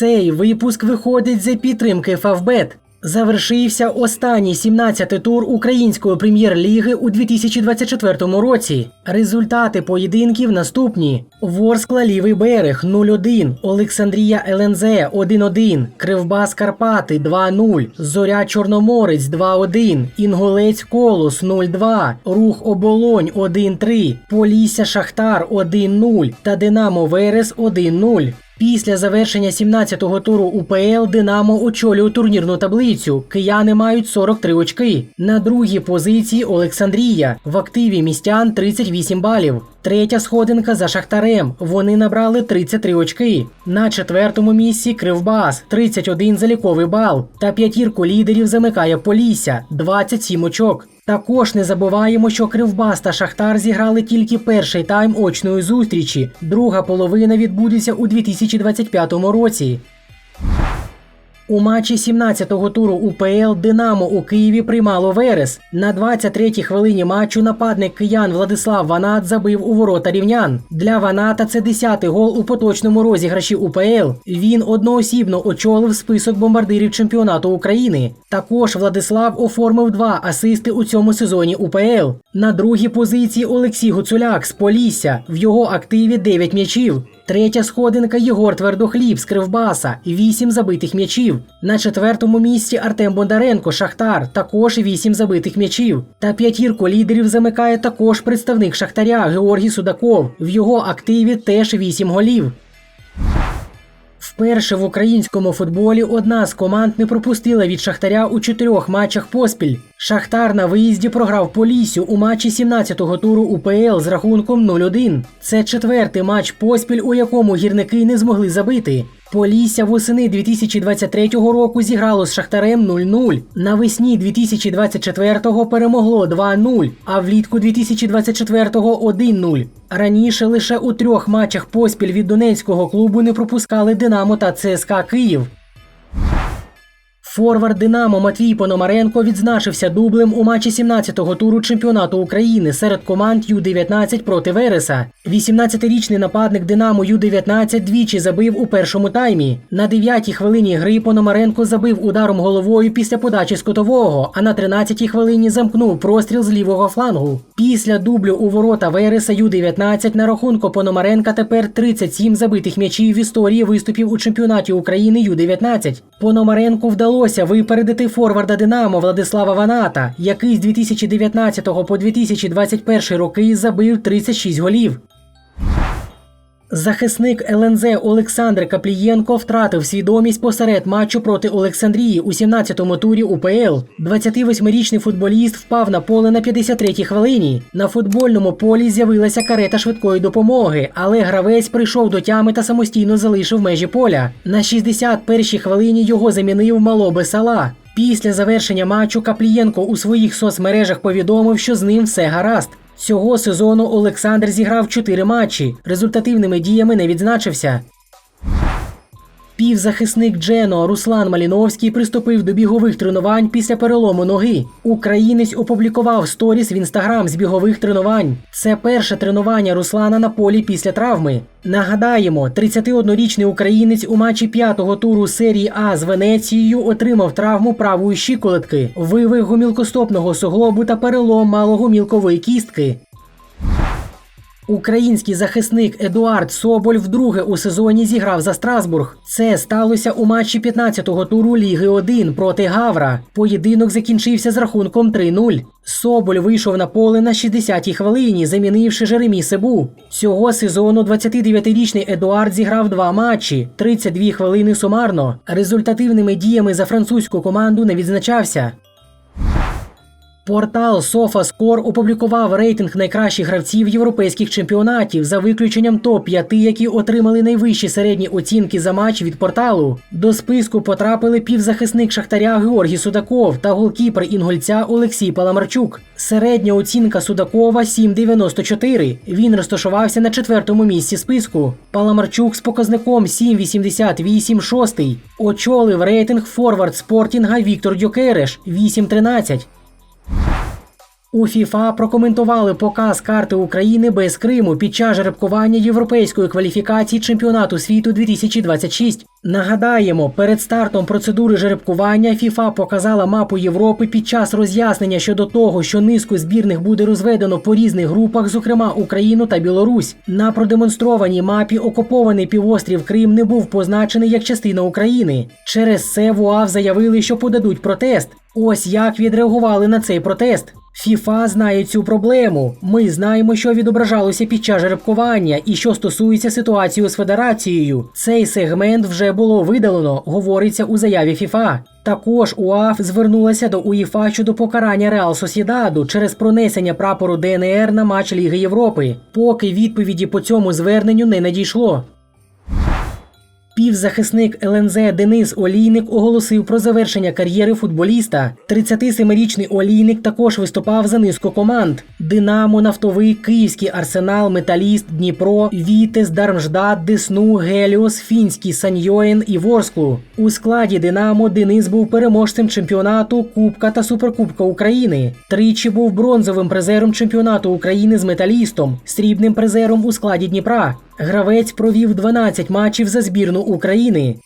Цей випуск виходить за підтримки Фавбет. Завершився останній 17-й тур української прем'єр-ліги у 2024 році. Результати поєдинків наступні: Ворскла Лівий берег 0-1, Олександрія ЛНЗ 1-1, Кривбас Карпати 2-0, Зоря Чорноморець 2-1, Інголець Колос 0-2, Рух Оболонь 1-3, Полісся Шахтар 1-0 та Динамо Верес 1-0. Після завершення 17-го туру УПЛ Динамо очолює турнірну таблицю. Кияни мають 43 очки. На другій позиції Олександрія. В активі містян 38 балів. Третя сходинка за Шахтарем. Вони набрали 33 очки. На четвертому місці Кривбас 31 заліковий бал. Та п'ятірку лідерів замикає Полісся 27 очок. Також не забуваємо, що Кривбас та Шахтар зіграли тільки перший тайм очної зустрічі. Друга половина відбудеться у 2025 році. У матчі 17-го туру УПЛ Динамо у Києві приймало Верес. На 23-й хвилині матчу нападник киян Владислав Ванат забив у ворота рівнян. Для Ваната це 10-й гол у поточному розіграші УПЛ. Він одноосібно очолив список бомбардирів чемпіонату України. Також Владислав оформив два асисти у цьому сезоні УПЛ. На другій позиції Олексій Гуцуляк з Полісся. В його активі 9 м'ячів. Третя сходинка Єгор Твердохліб з Кривбаса, 8 забитих м'ячів. На четвертому місці Артем Бондаренко, Шахтар, також 8 забитих м'ячів. Та п'ятірку лідерів замикає також представник Шахтаря Георгій Судаков. В його активі теж 8 голів. Вперше в українському футболі одна з команд не пропустила від Шахтаря у чотирьох матчах поспіль. Шахтар на виїзді програв Полісю у матчі 17-го туру УПЛ з рахунком 0-1. Це четвертий матч поспіль, у якому гірники не змогли забити. Полісся восени 2023 року зіграло з Шахтарем 0-0. Навесні 2024-го перемогло 2-0, а влітку 2024-го 1-0. Раніше лише у трьох матчах поспіль від донецького клубу не пропускали Динамо та ЦСКА Київ. Форвард Динамо Матвій Пономаренко відзначився дублем у матчі 17-го туру чемпіонату України серед команд Ю-19 проти Вереса. 18-річний нападник Динамо Ю-19 двічі забив у першому таймі. На 9-й хвилині гри Пономаренко забив ударом головою після подачі з котового, а на 13-й хвилині замкнув простріл з лівого флангу. Після дублю у ворота Вереса Ю-19 на рахунку Пономаренка тепер 37 забитих м'ячів в історії виступів у чемпіонаті України Ю-19. Пономаренку вдалося випередити форварда Динамо Владислава Ваната, який з 2019 по 2021 роки забив 36 голів. Захисник ЛНЗ Олександр Каплієнко втратив свідомість посеред матчу проти Олександрії у 17-му турі УПЛ. 28-річний футболіст впав на поле на 53-й хвилині. На футбольному полі з'явилася карета швидкої допомоги, але гравець прийшов до тями та самостійно залишив межі поля. На 61-й хвилині його замінив Малобе Сала. Після завершення матчу Каплієнко у своїх соцмережах повідомив, що з ним все гаразд. Цього сезону Олександр зіграв 4 матчі. Результативними діями не відзначився. Півзахисник Джено Руслан Маліновський приступив до бігових тренувань після перелому ноги. Українець опублікував сторіс в інстаграм з бігових тренувань. Це перше тренування Руслана на полі після травми. Нагадаємо, 31-річний українець у матчі п'ятого туру серії А з Венецією отримав травму правої щиколотки, вивих гомілкостопного суглобу та перелом малогомілкової кістки. Український захисник Едуард Соболь вдруге у сезоні зіграв за Страсбург. Це сталося у матчі 15-го туру Ліги 1 проти Гавра. Поєдинок закінчився з рахунком 3-0. Соболь вийшов на поле на 60-й хвилині, замінивши Жеремі Себу. Цього сезону 29-річний Едуард зіграв два матчі, 32 хвилини сумарно. Результативними діями за французьку команду не відзначався. Портал SofaScore опублікував рейтинг найкращих гравців європейських чемпіонатів за виключенням топ-5, які отримали найвищі середні оцінки за матч від порталу. До списку потрапили півзахисник Шахтаря Георгій Судаков та голкіпер інгольця Олексій Паламарчук. Середня оцінка Судакова 7,94. Він розташувався на четвертому місці списку. Паламарчук з показником 7,88 шостий. Очолив рейтинг форвард спортінга Віктор Дьокереш 8,13. У ФІФА прокоментували показ карти України без Криму під час жеребкування європейської кваліфікації чемпіонату світу 2026. Нагадаємо, перед стартом процедури жеребкування ФІФА показала мапу Європи під час роз'яснення щодо того, що низку збірних буде розведено по різних групах, зокрема Україну та Білорусь. На продемонстрованій мапі окупований півострів Крим не був позначений як частина України. Через це в УАВ заявили, що подадуть протест. Ось як відреагували на цей протест. ФІФА знає цю проблему. Ми знаємо, що відображалося під час жеребкування і що стосується ситуації з федерацією. Цей сегмент вже було видалено, говориться у заяві ФІФА. Також УАФ звернулася до УЄФА щодо покарання Реал Сосідаду через пронесення прапору ДНР на матч Ліги Європи, поки відповіді по цьому зверненню не надійшло. Півзахисник ЛНЗ Денис Олійник оголосив про завершення кар'єри футболіста. 37-річний Олійник також виступав за низку команд: Динамо, Нафтовий, Київський Арсенал, Металіст, Дніпро, Вітес, Дармждат, Десну, Геліос, Фінський Саньйоєн і Ворсклу. У складі Динамо Денис був переможцем чемпіонату, Кубка та Суперкубка України. Тричі був бронзовим призером чемпіонату України з металістом, срібним призером у складі Дніпра. Гравець провів 12 матчів за збірну України.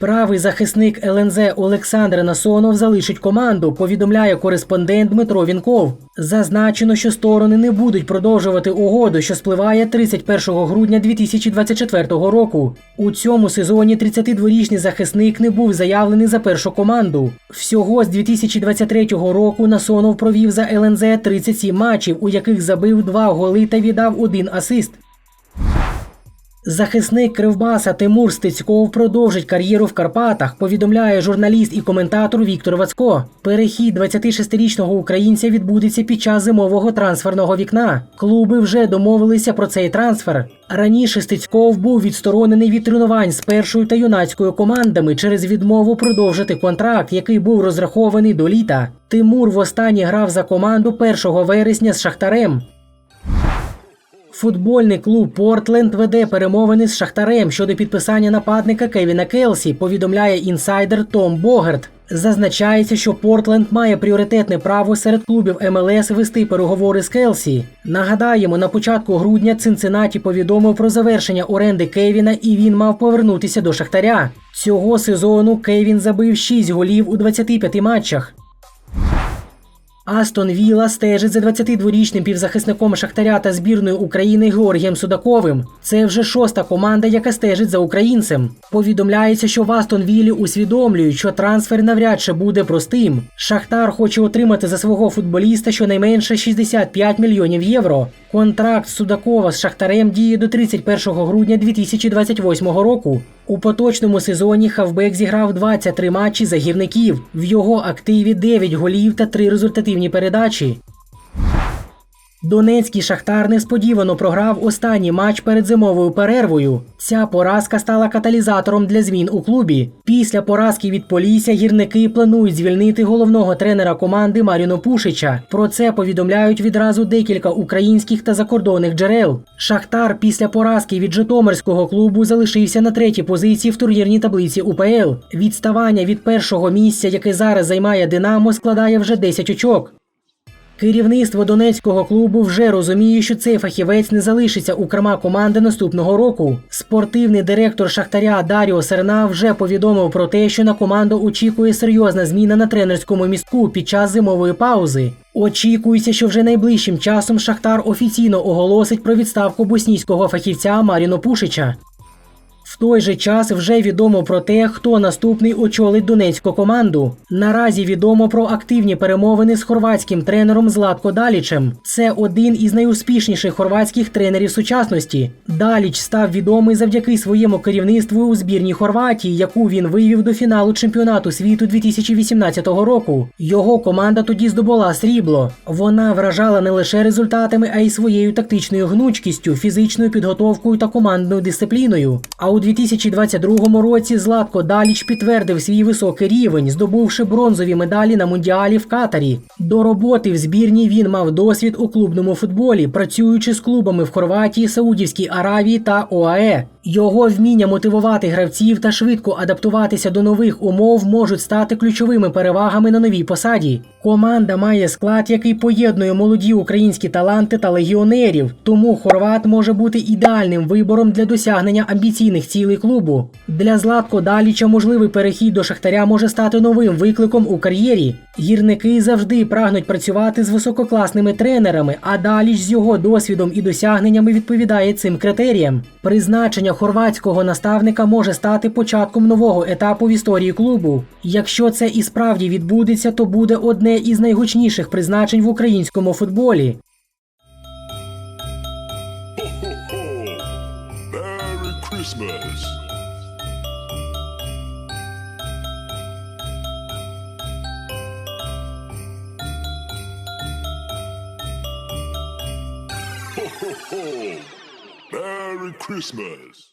Правий захисник ЛНЗ Олександр Насонов залишить команду, повідомляє кореспондент Дмитро Вінков. Зазначено, що сторони не будуть продовжувати угоду, що спливає 31 грудня 2024 року. У цьому сезоні 32-річний захисник не був заявлений за першу команду. Всього з 2023 року Насонов провів за ЛНЗ 37 матчів, у яких забив 2 голи та віддав один асист. Захисник Кривбаса Тимур Стецьков продовжить кар'єру в Карпатах, повідомляє журналіст і коментатор Віктор Вацько. Перехід 26-річного українця відбудеться під час зимового трансферного вікна. Клуби вже домовилися про цей трансфер. Раніше Стецьков був відсторонений від тренувань з першою та юнацькою командами через відмову продовжити контракт, який був розрахований до літа. Тимур востаннє грав за команду 1 вересня з Шахтарем. Футбольний клуб Портленд веде перемовини з Шахтарем щодо підписання нападника Кевіна Келсі, повідомляє інсайдер Том Богерт. Зазначається, що Портленд має пріоритетне право серед клубів МЛС вести переговори з Келсі. Нагадаємо, на початку грудня Цинциннаті повідомив про завершення оренди Кевіна, і він мав повернутися до Шахтаря. Цього сезону Кевін забив 6 голів у 25 матчах. Астон Вілла стежить за 22-річним півзахисником Шахтаря та збірної України Георгієм Судаковим. Це вже шоста команда, яка стежить за українцем. Повідомляється, що в Астон Віллі усвідомлюють, що трансфер навряд чи буде простим. Шахтар хоче отримати за свого футболіста щонайменше 65 мільйонів євро. Контракт Судакова з Шахтарем діє до 31 грудня 2028 року. У поточному сезоні Хавбек зіграв 23 матчі за гірників. В його активі 9 голів та 3 результативні передачі. Донецький Шахтар несподівано програв останній матч перед зимовою перервою. Ця поразка стала каталізатором для змін у клубі. Після поразки від Полісся гірники планують звільнити головного тренера команди Маріно Пушича. Про це повідомляють відразу декілька українських та закордонних джерел. Шахтар після поразки від Житомирського клубу залишився на третій позиції в турнірній таблиці УПЛ. Відставання від першого місця, яке зараз займає Динамо, складає вже 10 очок. Керівництво донецького клубу вже розуміє, що цей фахівець не залишиться у керма команди наступного року. Спортивний директор Шахтаря Даріо Серна вже повідомив про те, що на команду очікує серйозна зміна на тренерському містку під час зимової паузи. Очікується, що вже найближчим часом Шахтар офіційно оголосить про відставку боснійського фахівця Маріно Пушича. Той же час вже відомо про те, хто наступний очолить донецьку команду. Наразі відомо про активні перемовини з хорватським тренером Златко Далічем. Це один із найуспішніших хорватських тренерів сучасності. Даліч став відомий завдяки своєму керівництву у збірній Хорватії, яку він вивів до фіналу чемпіонату світу 2018 року. Його команда тоді здобула срібло. Вона вражала не лише результатами, а й своєю тактичною гнучкістю, фізичною підготовкою та командною дисципліною. А у 2022 році Златко Даліч підтвердив свій високий рівень, здобувши бронзові медалі на мундіалі в Катарі. До роботи в збірні він мав досвід у клубному футболі, працюючи з клубами в Хорватії, Саудівській Аравії та ОАЕ. Його вміння мотивувати гравців та швидко адаптуватися до нових умов можуть стати ключовими перевагами на новій посаді. Команда має склад, який поєднує молоді українські таланти та легіонерів, тому хорват може бути ідеальним вибором для досягнення амбіційних цілей клубу. Для Златко Даліча можливий перехід до Шахтаря може стати новим викликом у кар'єрі. Гірники завжди прагнуть працювати з висококласними тренерами, а Даліч з його досвідом і досягненнями відповідає цим критеріям. Призначення хорватського наставника може стати початком нового етапу в історії клубу. Якщо це і справді відбудеться, то буде одне із найгучніших призначень в українському футболі. Ho, ho, ho. Merry Christmas.